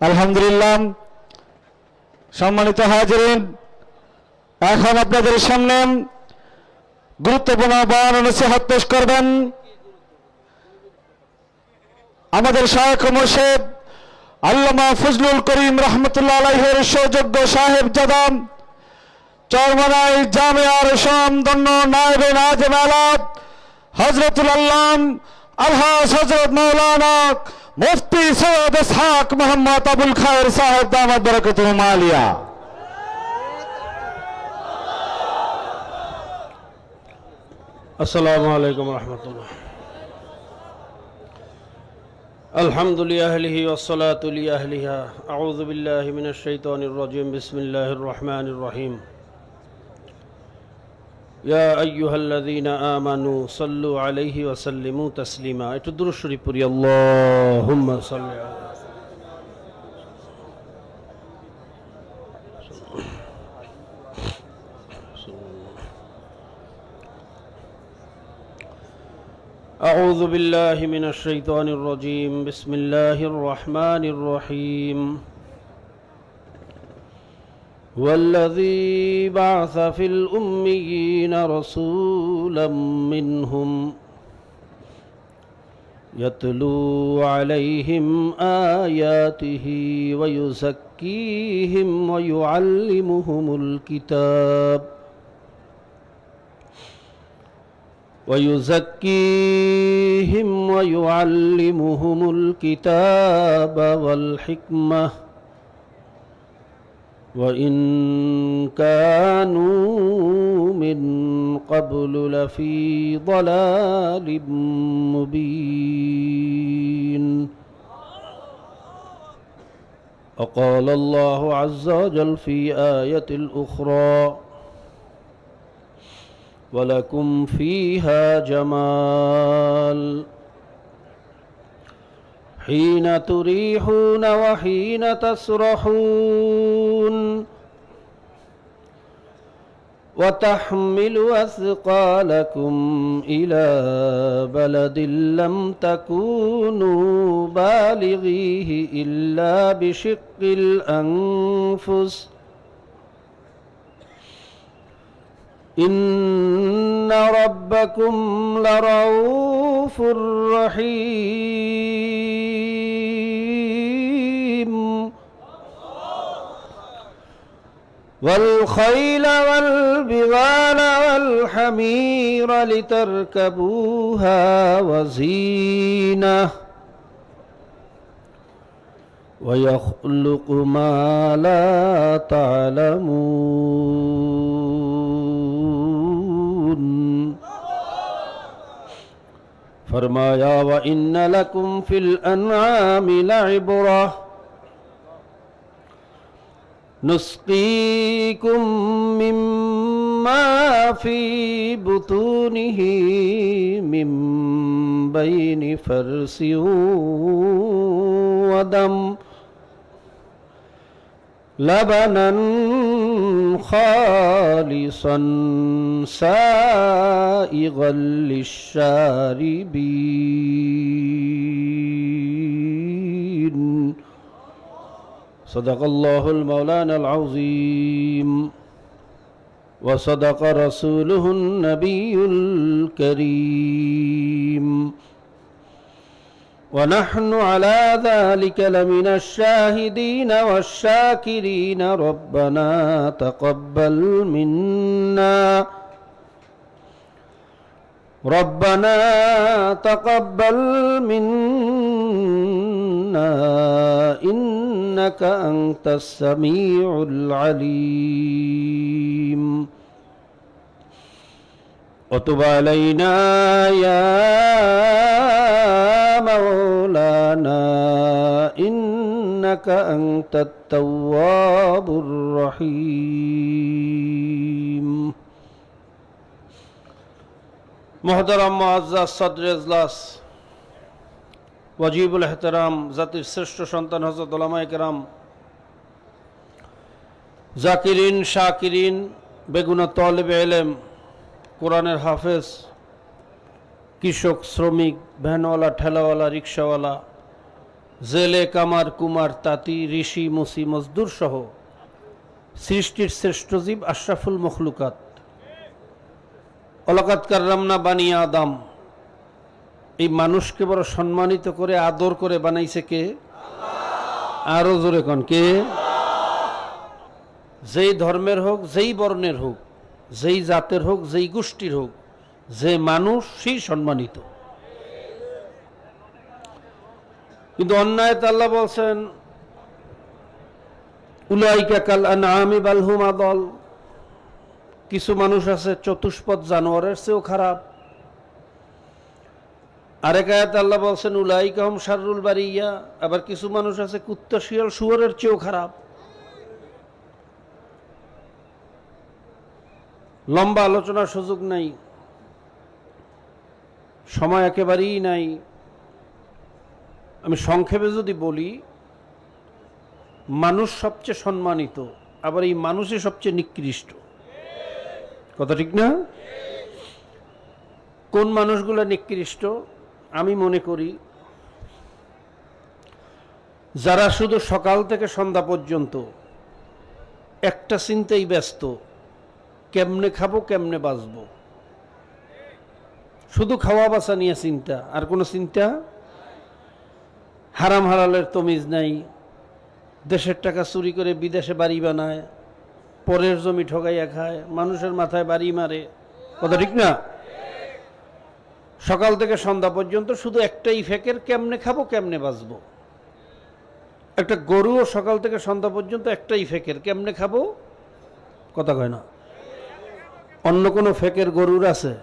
আলহামদুলিল্লাহ। সম্মানিত হাজিরিন, এখন আপনাদের সামনে গুরুত্বপূর্ণ বয়ান নসিহত পেশ করবেন। আমাদের সহায়ক মোর্শেদ আল্লামা ফজলুল করিম রহমতুল্লাহ আলাইহের সৌযোগ্য সাহেব জাদাম চরমনাই জামিয়ার সমদন্য নায়েবে নাজম আলাদ হজরতুল আল্লাম আলহাজ হজরত মৌলানা মুফতি সৈয়দ ইসহাক মোহাম্মদ আবুল খায়ের সাহেব দামাদ বরকতুল মালিয়া السلام عليكم ورحمة الله الحمد لأهله والصلاة لأهلها أعوذ بالله من الشيطان الرجيم بسم الله الرحمن الرحيم يا أيها الذين آمنوا صلوا عليه وسلموا تسليما. اتدروا الشريف اللهم صل على أعوذ بالله من الشيطان الرجيم. بسم الله الرحمن الرحيم. والذي بعث في الأميين رسولا منهم يتلو عليهم آياته ويزكيهم ويعلمهم الكتاب ويزكيهم ويعلمهم الكتاب والحكمة وإن كانوا من قبل لفي ضلال مبين. وقال الله عز وجل في آية الأخرى ولكم فيها جمال. حين تريحون وحين تسرحون وتحمل أثقالكم إلى بلد لم تكونوا بالغيه إلا بشق الأنفس إن ربكم لرؤوف رحيم والخيل والبغال والحمير لتركبوها وزينة. ويخلق ما لا تعلمون. فرمایا وإن لكم في الأنعام لعبرة. نسقيكم مما في بطونه من بين فرس ودم لبنا خالصا سائغا للشاربين. صدق الله المولانا العظيم. وصدق رسوله النبي الكريم. ونحن على ذلك لمن الشاهدين والشاكرين. ربنا تقبل منا. ربنا تقبل منا. إنك أنت السميع العليم وتب علينا يا مولانا إنك أنت التواب الرحيم محترم معزز صدر اجلاس ওয়াজিবুল এহতেরাম, জাতির শ্রেষ্ঠ সন্তান হজরত ওলামাই কেরাম জাকিরিন, শাকিরিন, বেগুনা তলেব এলেম, কোরআনের হাফেজ, কৃষক, শ্রমিক, ভ্যানওয়ালা, ঠেলাওয়ালা রিক্সাওয়ালা জেলে কামার, কুমার, তাঁতি, ঋষি, মুসি, মজদুর সহ সৃষ্টির শ্রেষ্ঠ জীব আশরাফুল মখলুকাত। অলকাত কার্রামনা বানিয়া আদাম। এই মানুষকে বড় সম্মানিত করে, আদর করে বানাইছে কে? আরও জোরে কন, কে? যেই ধর্মের হোক, যেই বর্ণের হোক, যেই জাতের হোক, যেই গোষ্ঠীর হোক, যে মানুষ সেই সম্মানিত। কিন্তু অন্যায় আল্লাহ বলছেন, উলাইকা কাল আনআমি বাল হুম আদল কিছু মানুষ আছে চতুষ্পদ জানোয়ারের চেয়েও খারাপ। আরেক আয়াত আল্লাহ বলছেন উলাই হুম শাররুল বারিয়া। আবার কিছু মানুষ আছে, কুত্তা শিয়াল শুয়ারের চেয়েও খারাপ। লম্বা আলোচনার সুযোগ নাই, সময় একেবারেই নাই। আমি সংক্ষেপে যদি বলি, মানুষ সবচেয়ে সম্মানিত, আবার এই মানুষই সবচেয়ে নিকৃষ্ট। কথা ঠিক না? কোন মানুষগুলো নিকৃষ্ট? আমি মনে করি, যারা শুধু সকাল থেকে সন্ধ্যা পর্যন্ত একটা চিন্তাই ব্যস্ত, কেমনে খাব, কেমনে বাঁচবো? শুধু খাওয়া বাসা নিয়ে চিন্তা, আর কোনো চিন্তা? হারাম হারালের তমিজ নাই, দেশের টাকা চুরি করে বিদেশে বাড়ি বানায়, পরের জমি ঠগাইয়া খায়, মানুষের মাথায় বাড়ি মারে। কথা ঠিক না? সকাল থেকে সন্ধ্যা পর্যন্ত শুধু একটাই ফেকের, কেমনে খাব, কেমনে বাঁচবো? একটা গরুও সকাল থেকে সন্ধ্যা পর্যন্ত একটাই ফেকের, কেমনে খাব? কথা কয় না। অন্য কোনো ফেকের গরুর আছে?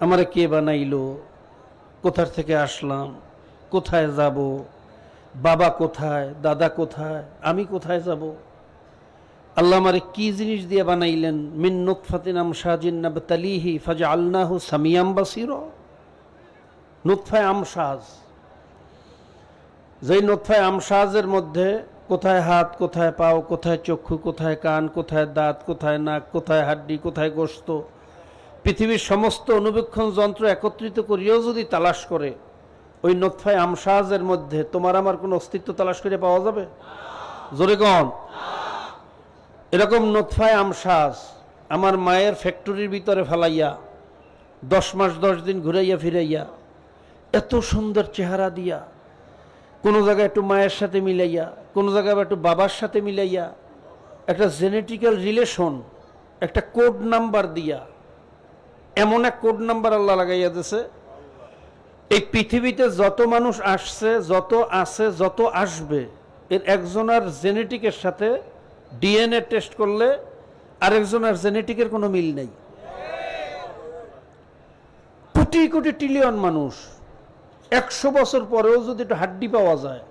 আমারে কে বানাইলো? কোথার থেকে আসলাম? কোথায় যাব? বাবা কোথায়? দাদা কোথায়? আমি কোথায় যাব? আল্লাহ আমারে কি জিনিস দিয়ে বানাইলেন? মিন নুৎফাতিন আম শাজিন নাবতালিহি ফাজা আল্লাহু সামিয়াম বাসির। নুৎফায় আমসাজ যেই নুৎফায় আমসাজের মধ্যে কোথায় হাত, কোথায় পাও, কোথায় চক্ষু, কোথায় কান, কোথায় দাঁত, কোথায় নাক, কোথায় হাড্ডি, কোথায় গোস্ত পৃথিবীর সমস্ত অনুবীক্ষণ যন্ত্র একত্রিত করিয়েও যদি তালাশ করে, ওই নোৎফায় আমসাজের মধ্যে তোমার আমার কোনো অস্তিত্ব তালাশ করে পাওয়া যাবে? জোরে কন। এরকম নোৎফায় আমসাজ আমার মায়ের ফ্যাক্টরির ভিতরে ফেলাইয়া, দশ মাস দশ দিন ঘুরাইয়া ফিরাইয়া, এত সুন্দর চেহারা দিয়া, কোনো জায়গায় একটু মায়ের সাথে মিলাইয়া, কোনো জায়গায় একটু বাবার সাথে মিলাইয়া, একটা জেনেটিক্যাল রিলেশন, একটা কোড নাম্বার দিয়া, এমন এক কোড নাম্বার আল্লাহ লাগাইয়া দিছে, এই পৃথিবীতে যত মানুষ আসছে, যত আছে, যত আসবে, এর একজনার জেনেটিকের সাথে ডিএনএ টেস্ট করলে আরেকজনের জেনেটিকের কোনো মিল নেই। কোটি কোটি ট্রিলিয়ন মানুষ, একশো বছর পরেও যদি একটু হাড্ডি পাওয়া যায়,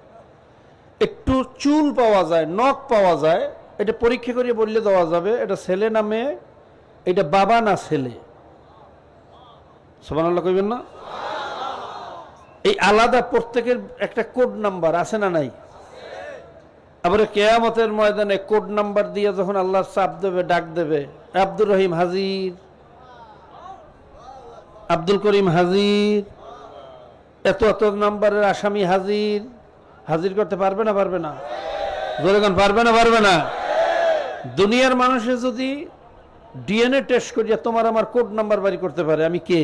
একটু চুল পাওয়া যায়, নখ পাওয়া যায়, এটা পরীক্ষা করে বললে দেওয়া যাবে, এটা ছেলে না মেয়ে, এটা বাবা না ছেলে। সোমান আল্লাহ কইবেন না? এই আলাদা প্রত্যেকের একটা কোড নাম্বার আছে না নাই? আবার কেয়ামতের ময়দানে কোড নাম্বার দিয়ে যখন আল্লাহ চাপ দেবে, ডাক দেবে, আব্দুর রহিম হাজির। আব্দুল করিম হাজির। এত এত নাম্বারের আসামি হাজির। হাজির করতে পারবে না পারবে না? জোরে গান, পারবে না পারবে না? দুনিয়ার মানুষে যদি ডিএনএ টেস্ট করিয়া তোমার আমার কোড নাম্বার বাড়ি করতে পারে, আমি কে?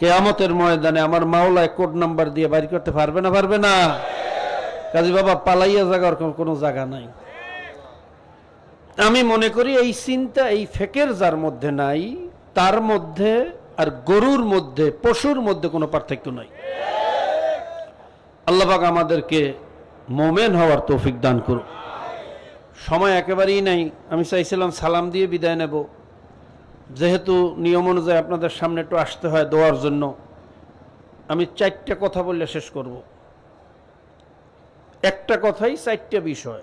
কেয়ামতের ময়দানে আমার মাওলায় কোড নাম্বার দিয়ে বাড়ি করতে পারবে না পারবে না? কাজী বাবা, পালাইয়া জাগার কোনো- জায়গা নাই। আমি মনে করি এই চিন্তা এই ফেকের যার মধ্যে নাই, তার মধ্যে আর গরুর মধ্যে, পশুর মধ্যে কোনো পার্থক্য নাই। আল্লাহবাক আমাদেরকে মোমেন হওয়ার তৌফিক দান করুক। সময় একেবারেই নাই। আমি চাইছিলাম সালাম দিয়ে বিদায় নেব। যেহেতু নিয়ম অনুযায়ী আপনাদের সামনে একটু আসতে হয় দেওয়ার জন্য। আমি চারটা কথা বললে শেষ করব। একটা কথাই, চারটা বিষয়।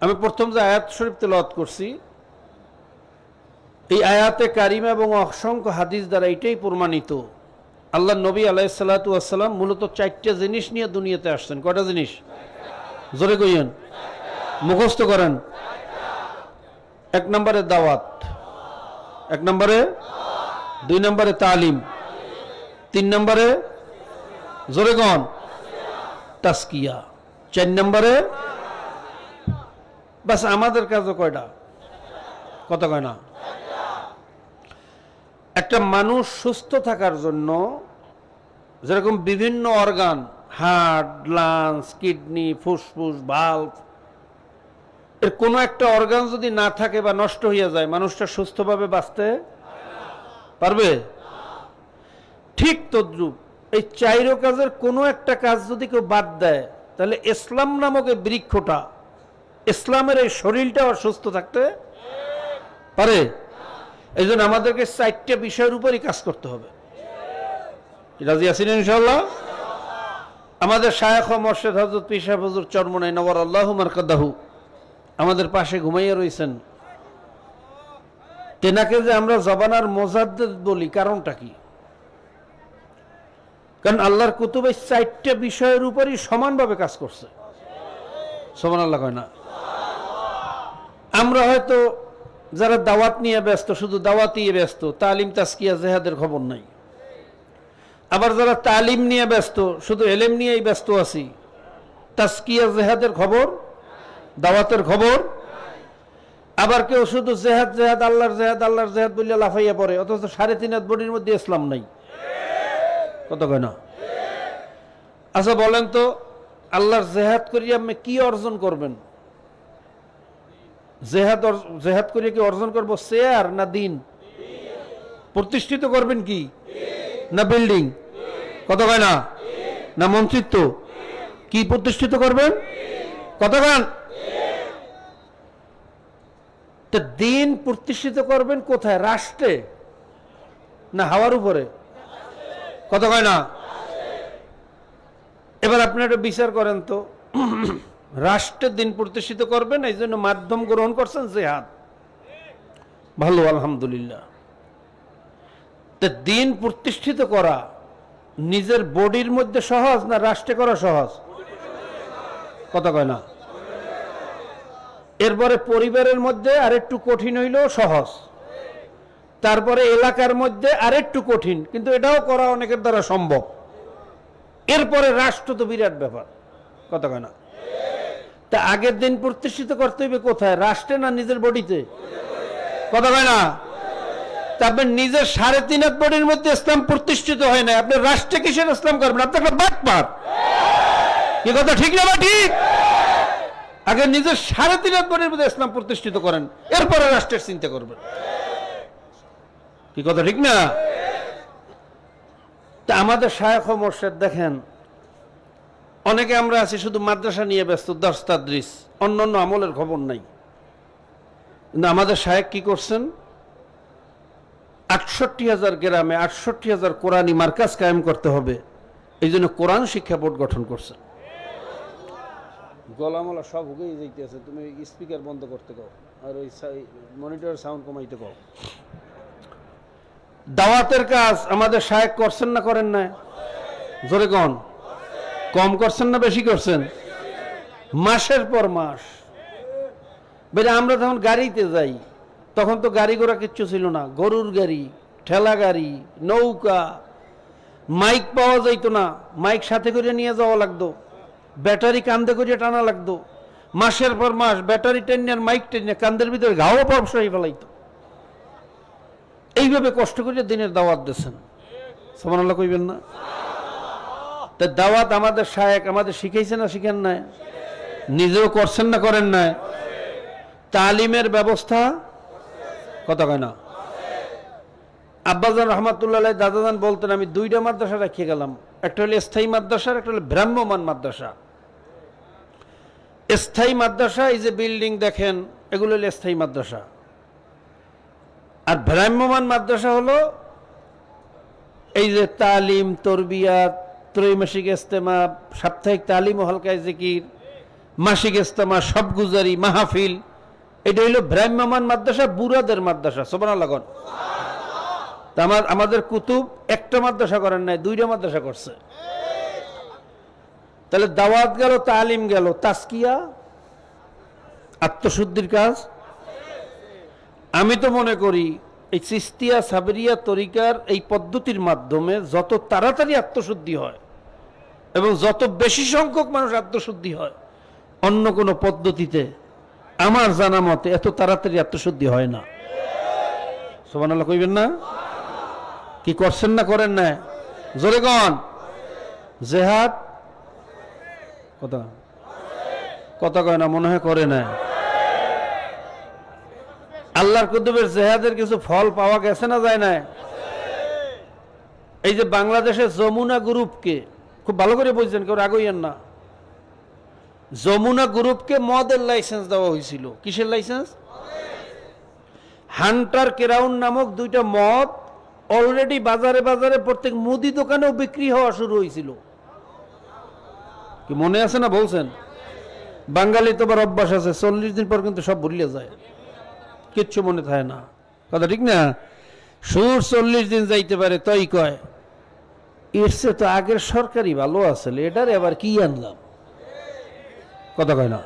আমি প্রথম যে আয়াত শরীফ তেলাওয়াত করছি, এই আয়াতে কারিমা এবং অসংখ্য হাদিস দ্বারা এটাই প্রমাণিত। আল্লাহ নবী আলাইসাল্লাতু আসসালাম মূলত চারটা জিনিস নিয়ে দুনিয়াতে আসছেন। কটা জিনিস? জোরে কইয়েন। মুখস্থ করেন। এক নম্বরে দাওয়াত। এক নম্বরে দুই নম্বরে তালিম। তিন নম্বরে জোরে কন। তাস্কিয়া। চার নম্বরে? বাস আমাদের কাজও কয়টা? কত কয় না? একটা মানুষ সুস্থ থাকার জন্য যেরকম বিভিন্ন অর্গান হার্ট লাংস, কিডনি, ফুসফুস ভাল্ব এর কোনো একটা অর্গান যদি না থাকে বা নষ্ট হয়ে যায়, মানুষটা সুস্থভাবে বাঁচতে পারবে? ঠিক তদ্রুপ। এই চাইরো কাজের কোনো একটা কাজ যদি কেউ বাদ দেয়, তাহলে ইসলাম নামক এই বৃক্ষটা, ইসলামের এই শরীরটা অসুস্থ থাকতে পারে। এই জন্য আমাদেরকে চারটে বিষয়ের উপরই কাজ করতে হবে। রাজি আছেন ইনশাল্লাহ আমাদের শায়খ মর্শেদ হজরত পিসাব হজুর চরমনাই নবর আল্লাহ মারকাদাহু আমাদের পাশে ঘুমাইয়া রয়েছেন তেনাকে যে আমরা জবানার মোজাদ্দেদ বলি, কারণটা কি? কারণ আল্লাহর কুতুবে চারটে বিষয়ের উপরই সমানভাবে কাজ করছে। সমান আল্লাহ কয় না? আমরা হয়তো যারা দাওয়াত নিয়ে ব্যস্ত, শুধু দাওয়াত নিয়ে ব্যস্ত, তালিম তাস্কিয়া জেহাদের খবর নাই। আবার যারা তালিম নিয়ে ব্যস্ত, শুধু এলেম নিয়েই ব্যস্ত আছি তাস্কিয়া জেহাদের খবর, দাওয়াতের খবর, আবার কেউ শুধু জেহাদ জেহাদ, আল্লাহর জেহাদ আল্লাহর জেহাদ বলিয়া লাফাইয়া পড়ে, অথচ সাড়ে তিন হাত বডির মধ্যে ইসলাম নাই। কত কয় না? আচ্ছা বলেন তো, আল্লাহর জেহাদ করিয়া আপনি কি অর্জন করবেন? জেহাদ জেহাদ করিয়া কি অর্জন করব? শেয়ার না দিন? প্রতিষ্ঠিত করবেন কি? না বিল্ডিং? কত কয় না? মন্ত্রিত্ব? কি প্রতিষ্ঠিত করবেন? কত গান দিন প্রতিষ্ঠিত করবেন কোথায়? রাষ্ট্রে? না হাওয়ার উপরে? কত কয় না? এবার আপনি একটা বিচার করেন তো। রাষ্ট্রের দিন প্রতিষ্ঠিত করবেন, এই জন্য মাধ্যম গ্রহণ করছেন জেহাদ। ভালো, আলহামদুলিল্লাহ। তো দিন প্রতিষ্ঠিত করা নিজের বডির মধ্যে সহজ না রাষ্ট্রে করা সহজ? কত কয় না। এরপরে পরিবারের মধ্যে আরেকটু কঠিন হইলেও সহজ। তারপরে এলাকার মধ্যে আরেকটু কঠিন, কিন্তু এটাও করা অনেকের দ্বারা সম্ভব। এরপরে রাষ্ট্র তো বিরাট ব্যাপার কত কয় না। তা আগের দিন প্রতিষ্ঠিত করতে হইবে কোথায়, রাষ্ট্রে না নিজের বডিতে? কত কয় না। তা আপনি নিজের সাড়ে তিন হাত বডির মধ্যে ইসলাম প্রতিষ্ঠিত হয় না আপনি রাষ্ট্রে কিসের ইসলাম করবেন? আপনি একটা বাদ পার কি কথা, ঠিক না বা ঠিক? আগে নিজের সাড়ে তিন হাত বডির মধ্যে ইসলাম প্রতিষ্ঠিত করেন, এরপরে রাষ্ট্রের চিন্তা করবেন। কি কথা, ঠিক না? তা আমাদের শায়খ মোর্শেদ দেখেন, অনেকে আমরা আছি শুধু মাদ্রাসা নিয়ে ব্যস্ত দশতাদ্রিস অন্য অন্য আমলের খবর নাই। কিন্তু আমাদের শায়েক কি করছেন? আটষট্টি হাজার গ্রামে আটষট্টি হাজার কোরআনী মার্কাজ কায়েম করতে হবে, এই জন্য কোরআন শিক্ষা বোর্ড গঠন করছেন। গলামলা সব হুকেই যাইতেছে, তুমি স্পিকার বন্ধ করতে কও, আর ওই মনিটর সাউন্ড কমাইতে কও। দাওয়াতের কাজ আমাদের শায়েক করছেন না করেন না জোরে কন। কম করছেন না বেশি করছেন? মাসের পর মাস। বেরে আমরা যখন গাড়িতে যাই, তখন তো গাড়ি ঘোড়া কিচ্ছু ছিল না। গরুর গাড়ি, ঠেলা গাড়ি, নৌকা। মাইক পাওয়া যাইতো না। মাইক সাথে করে নিয়ে যাওয়া লাগতো। ব্যাটারি কান্দে করে টানা লাগতো। মাসের পর মাস ব্যাটারি টেনে আর মাইক টেনে কান্দের ভিতরে ঘাও পরশাই ফেলাইতো। এইভাবে কষ্ট করে দিনের দাওয়াত দিয়েছেন। সমান আল্লাহ কইবেন না? তা দাওয়াত আমাদের শায়েক আমাদের শিখাইছে না শিখেন নাই? নিজেও করছেন না করেন নাই? তালিমের ব্যবস্থা? কত কয় না। আব্বাজান রহমাতুল্লাহ দাদাজান বলতেন, আমি দুইটা মাদ্রাসা রেখে গেলাম। একটা হলো স্থায়ী মাদ্রাসা আর একটা হলো ভ্রাম্যমান মাদ্রাসা। স্থায়ী মাদ্রাসা, এই যে বিল্ডিং দেখেন, এগুলো হলো স্থায়ী মাদ্রাসা। আর ভ্রাম্যমান মাদ্রাসা হলো এই যে তালিম, তরবিয়াত, ত্রৈমাসিক ইস্তেমা সাপ্তাহিক তালিম হালকায় জিকির, মাসিক ইস্তেমা সব গুজারি মাহফিল, এটা হইল ভ্রাম্যমান মাদ্রাসা, বুড়াদের মাদ্রাসা সোবানা লাগন আমার, আমাদের কুতুব একটা মাদ্রাসা করেন নাই, দুইটা মাদ্রাসা করছে। তাহলে দাওয়াত গেল, তালিম গেল তাস্কিয়া আত্মশুদ্ধির কাজ আমি তো মনে করি এই চিস্তিয়া সাবরিয়া তরিকার এই পদ্ধতির মাধ্যমে যত তাড়াতাড়ি আত্মশুদ্ধি হয় এবং যত বেশি সংখ্যক মানুষ আত্মশুদ্ধি হয়, অন্য কোনো পদ্ধতিতে আমার জানা মতে এত তাড়াতাড়ি আত্মশুদ্ধি হয় না। সোমান আল্লাহ কইবেন না? কি করছেন না করেন না? জোরে কন। জেহাদ? কথা কথা কয় না, মনে হয় করে না। আল্লাহর কুতুবের জেহাদের কিছু ফল পাওয়া গেছে না যায় না এই যে বাংলাদেশের যমুনা গ্রুপকে, খুব ভালো করে বুঝছেন, কেউ রাগইয়েন না। যমুনা গ্রুপকে মদের লাইসেন্স দেওয়া হয়েছিল। কিসের লাইসেন্স হান্টার কেরাউন নামক দুইটা মদ অলরেডি বাজারে বাজারে প্রত্যেক মুদি দোকানেও বিক্রি হওয়া শুরু হয়েছিল। মনে আছে না বলছেন? বাঙালি তো আবার অভ্যাস আছে, চল্লিশ দিন পর কিন্তু সব ভুলিয়ে যায়। কিচ্ছু মনে থাকে না। কথা ঠিক না? সুর চল্লিশ দিন যাইতে পারে, তাই কয় চেয়ে তো আগের সরকারি ভালো আছে এটারে আবার কি আনলাম? কথা কয় না?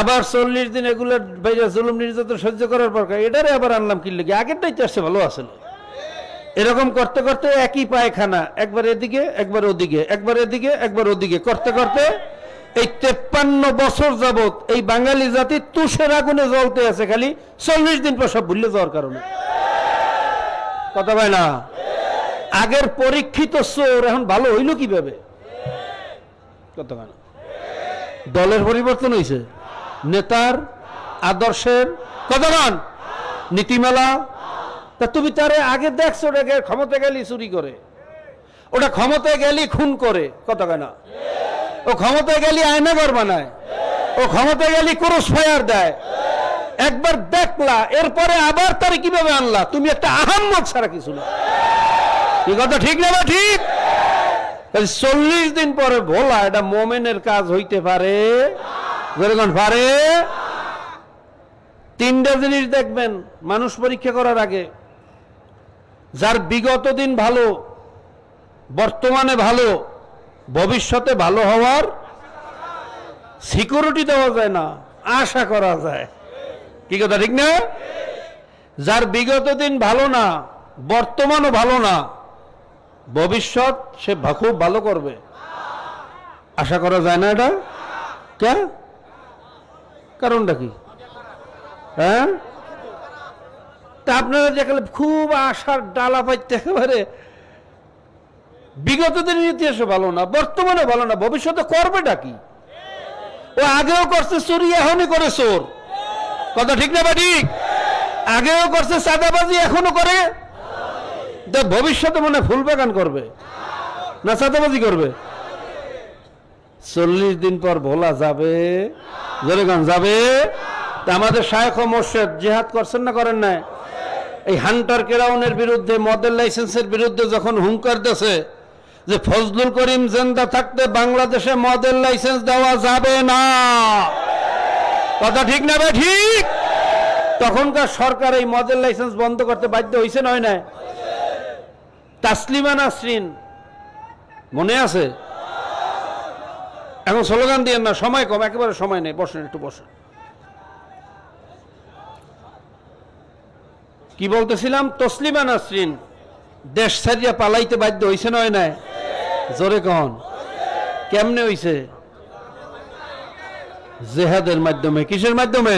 আবার চল্লিশ দিন এগুলো বাইরে জুলুম নির্যাতন সহ্য করার পর এটারে আবার আনলাম কি লেগে? আগেরটাই তো আসছে ভালো আসলে এরকম করতে করতে একই পায়খানা, একবার এদিকে, একবার ওদিকে, একবার এদিকে, একবার ওদিকে, করতে করতে এই তেপ্পান্ন বছর যাবত এই বাঙালি জাতি তুষের আগুনে জ্বলতে আছে, খালি চল্লিশ দিন পর সব ভুলে যাওয়ার কারণে। কথা পায় না? আগের পরীক্ষিত চোর এখন ভালো হইল কীভাবে? কথা দলের পরিবর্তন হয়েছে নেতার, আদর্শের কতক্ষণ নীতিমালা। তা তুমি তারে আগে দেখছ ওটাকে ক্ষমতা গেলি চুরি করে। ওটা ক্ষমতায় গেলি খুন করে। কত না? ও ক্ষমতায় গেলি আয়নাগর বানায়। ও ক্ষমতায় গেলি ক্রস ফায়ার দেয়। একবার দেখলা, এরপরে আবার তারে কীভাবে আনলা? তুমি একটা আহাম্মদ ছাড়া কিছু না। কি কথা, ঠিক না ঠিক? চল্লিশ দিন পরে ভোলা, এটা মোমেনের কাজ হইতে পারে? পারে? তিনটা জিনিস দেখবেন, মানুষ পরীক্ষা করার আগে। যার বিগত দিন ভালো, বর্তমানে ভালো ভবিষ্যতে ভালো হওয়ার সিকিউরিটি দেওয়া যায় না, আশা করা যায়। কি কথা, ঠিক না? যার বিগত দিন ভালো না, বর্তমানও ভালো না, ভবিষ্যৎ সে খুব ভালো করবে। আশা করা যায় না এটা? কে? কারণটা কি? হ্যাঁ? তা আপনারা দেখলে খুব আশার ডালা পাইতে একেবারে বিগত দিনের ইতিহাসে ভালো না বর্তমানে ভালো না, ভবিষ্যতে করবেটা কি? ও আগেও করছে চুরি, এখনই করে চোর। কথা ঠিক না বা ঠিক? আগেও করছে চাঁদাবাজি এখনও করে? ভবিষ্যতে মনে ফুল বাগান করবে। না চাঁদাবাজি করবে? চল্লিশ দিন পর ভোলা যাবে। জোরেগান যাবে? তা আমাদের শায়খ মোর্শেদ জেহাদ করছেন না করেন না এই হান্টার কেরাউনের বিরুদ্ধে, মদের লাইসেন্সের বিরুদ্ধে যখন হুঙ্কার দেছে যে ফজলুল করিম জেন্দা থাকতে বাংলাদেশে মদের লাইসেন্স দেওয়া যাবে না। কথা ঠিক না ভাই, ঠিক? তখনকার সরকার এই মদের লাইসেন্স বন্ধ করতে বাধ্য হয়েছে নয় না তাসলিমা নাসরিন, মনে আছে? এখন স্লোগান দিয়ে না, সময় কম, একেবারে সময় নেই, বসেন, একটু বসেন। কি বলতেছিলাম? তসলিমা নাসরিন দেশ ছাড়িয়া পালাইতে বাধ্য হইছে নয় না জোরে কন কেমনে হইছে? জেহাদের মাধ্যমে। কিসের মাধ্যমে?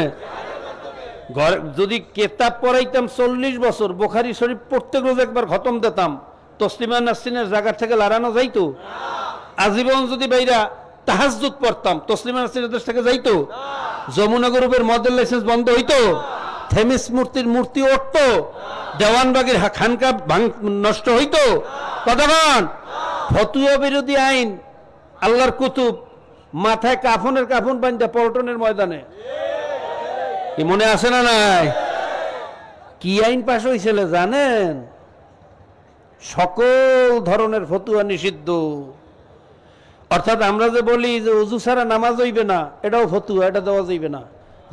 ঘর যদি কেতাব পড়াইতাম চল্লিশ বছর, বোখারি শরীফ প্রত্যেক রোজ একবার খতম দিতাম, তসলিমা নাসরিনের জায়গার থেকে লাড়ানো যাইতো? আজীবন যদি বাইরা তাহাজুদ পড়তাম, তসলিমা নাসরিনের দেশ থেকে যাইতো? যমুনা গ্রুপের মডেল লাইসেন্স বন্ধ হইতো? থেমিস মূর্তির মূর্তি উঠতো দেওয়ানবাগের খানকা নষ্ট হইতো। কতক্ষণ ফতুয়া বিরোধী আইন, আল্লাহর কুতুব, মাথায় কাফনের কাফন বান্ধা পল্টনের ময়দানে। কি মনে আছে না নাই? কি আইন পাশ হয়েছিল জানেন? সকল ধরনের ফতুয়া নিষিদ্ধ। অর্থাৎ আমরা যে বলি যে উজু ছাড়া নামাজ হইবে না, এটাও ফতুয়া, এটা দেওয়া যাইবে না।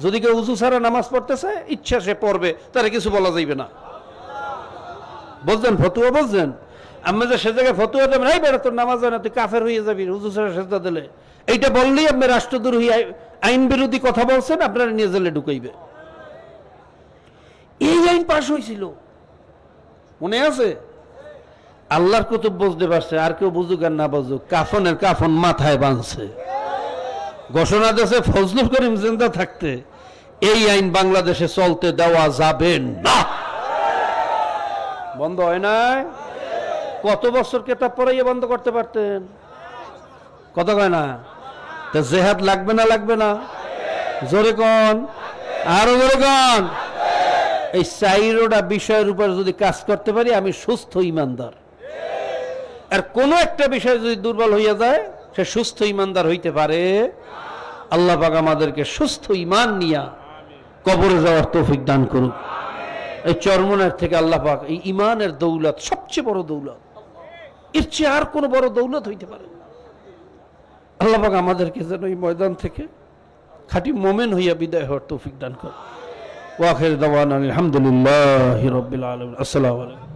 যদি কেউ উজু ছাড়া নামাজ পড়তেছে, ইচ্ছা সে পড়বে, তারা কিছু বলা যাইবে না। বুঝলেন ফতুয়া বুঝলেন আমি যে সে জায়গায় ফতুয়া দেবেন, এই বেড়া তোর নামাজ হয় না, তুই কাফের হয়ে যাবি, উজু ছাড়া দিলে। এইটা বললেই আপনি রাষ্ট্রদ্রোহী আইন বিরোধী কথা বলছেন, আপনারা নিয়ে জেলে ঢুকাইবে। এই আইন পাশ হয়েছিল মনে আছে? আল্লাহর কুতুব বুঝতে পারছে, আর কেউ বুঝুক আর না বুঝুক, কাফনের কাফন মাথায় বাঁধছে। ঘোষণা দিয়েছে, ফজলুল করিম জিন্দা থাকতে এই আইন বাংলাদেশে চলতে দেওয়া যাবে না। বন্ধ হয় নাই? কত বছর কেতাব পড়াইয়ে বন্ধ করতে পারতেন? কত কয় না? তা জেহাদ লাগবে না লাগবে না? জোরে কন। আরও জোরে কন। এই চাইরোটা বিষয়ের উপর যদি কাজ করতে পারি, আমি সুস্থ ইমানদার। আর কোন একটা বিষয় যদি দুর্বল হইয়া যায় সে সুস্থ ইমানদার হইতে পারে। আল্লাহ পাক আমাদেরকে সুস্থ ইমান নিয়া কবরে যাওয়ার তৌফিক দান করুক। এই চরমনের থেকে আল্লাহ পাক এই ইমানের দৌলত, সবচেয়ে বড় দৌলত। এর চেয়ে আর কোনো বড় দৌলত হইতে পারে। আল্লাহ পাক আমাদেরকে যেন এই ময়দান থেকে খাঁটি মোমেন হইয়া বিদায় হওয়ার তৌফিক দান করে ওয়াখের দাওয়ান আলহামদুলিল্লাহ রবিল আলম আসসালামু আলাইকুম।